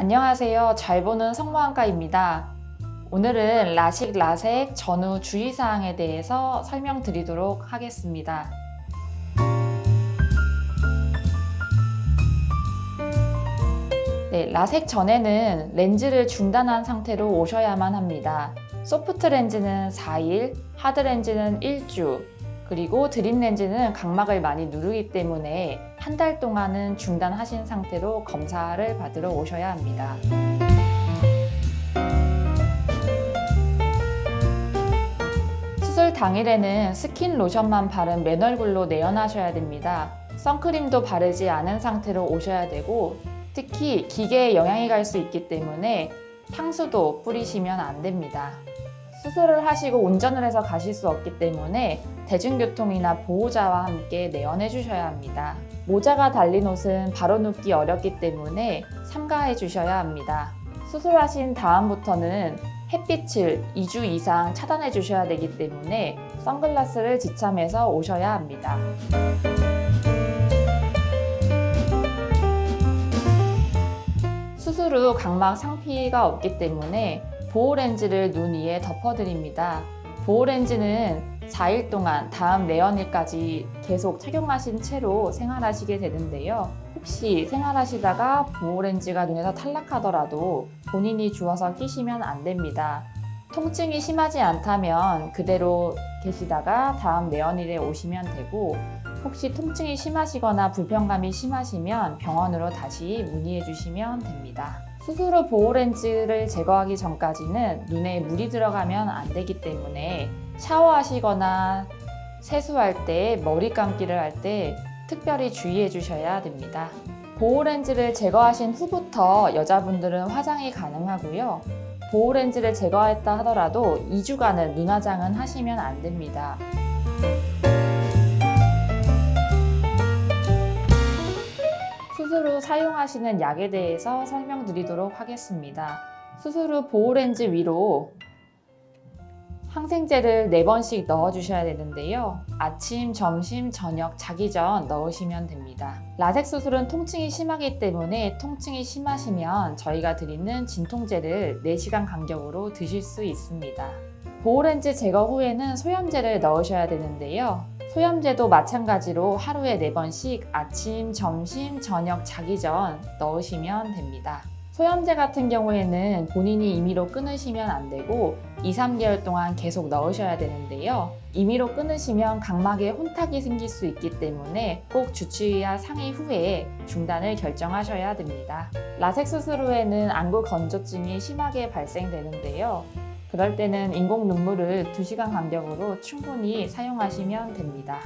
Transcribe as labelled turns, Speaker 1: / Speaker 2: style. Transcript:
Speaker 1: 안녕하세요. 잘 보는 성모학과입니다. 오늘은 라식, 라섹, 전후 주의사항에 대해서 설명드리도록 하겠습니다. 네, 라섹 전에는 렌즈를 중단한 상태로 오셔야만 합니다. 소프트 렌즈는 4일, 하드 렌즈는 1주, 그리고 드림 렌즈는 각막을 많이 누르기 때문에 한 달 동안은 중단하신 상태로 검사를 받으러 오셔야 합니다. 수술 당일에는 스킨 로션만 바른 맨 얼굴로 내연하셔야 됩니다. 선크림도 바르지 않은 상태로 오셔야 되고 특히 기계에 영향이 갈 수 있기 때문에 향수도 뿌리시면 안 됩니다. 수술을 하시고 운전을 해서 가실 수 없기 때문에 대중교통이나 보호자와 함께 내연해 주셔야 합니다. 모자가 달린 옷은 바로 눕기 어렵기 때문에 삼가해 주셔야 합니다. 수술하신 다음부터는 햇빛을 2주 이상 차단해 주셔야 되기 때문에 선글라스를 지참해서 오셔야 합니다. 수술 후 각막 상피가 없기 때문에 보호 렌즈를 눈 위에 덮어드립니다. 보호 렌즈는 4일 동안 다음 내연일까지 계속 착용하신 채로 생활하시게 되는데요. 혹시 생활하시다가 보호 렌즈가 눈에서 탈락하더라도 본인이 주워서 끼시면 안 됩니다. 통증이 심하지 않다면 그대로 계시다가 다음 내연일에 오시면 되고 혹시 통증이 심하시거나 불편감이 심하시면 병원으로 다시 문의해 주시면 됩니다. 후 보호렌즈를 제거하기 전까지는 눈에 물이 들어가면 안 되기 때문에 샤워하시거나 세수할 때, 머리 감기를 할 때 특별히 주의해 주셔야 됩니다. 보호렌즈를 제거하신 후부터 여자분들은 화장이 가능하고요. 보호렌즈를 제거했다 하더라도 2주간은 눈화장은 하시면 안 됩니다. 사용하시는 약에 대해서 설명드리도록 하겠습니다. 수술 후 보호렌즈 위로 항생제를 4번씩 넣어주셔야 되는데요. 아침, 점심, 저녁, 자기 전 넣으시면 됩니다. 라섹 수술은 통증이 심하기 때문에 통증이 심하시면 저희가 드리는 진통제를 4시간 간격으로 드실 수 있습니다. 보호렌즈 제거 후에는 소염제를 넣으셔야 되는데요. 소염제도 마찬가지로 하루에 4번씩 아침, 점심, 저녁, 자기 전 넣으시면 됩니다. 소염제 같은 경우에는 본인이 임의로 끊으시면 안 되고 2, 3개월 동안 계속 넣으셔야 되는데요. 임의로 끊으시면 각막에 혼탁이 생길 수 있기 때문에 꼭 주치의와 상의 후에 중단을 결정하셔야 됩니다. 라섹 수술 후에는 안구 건조증이 심하게 발생되는데요. 그럴 때는 인공 눈물을 2시간 간격으로 충분히 사용하시면 됩니다.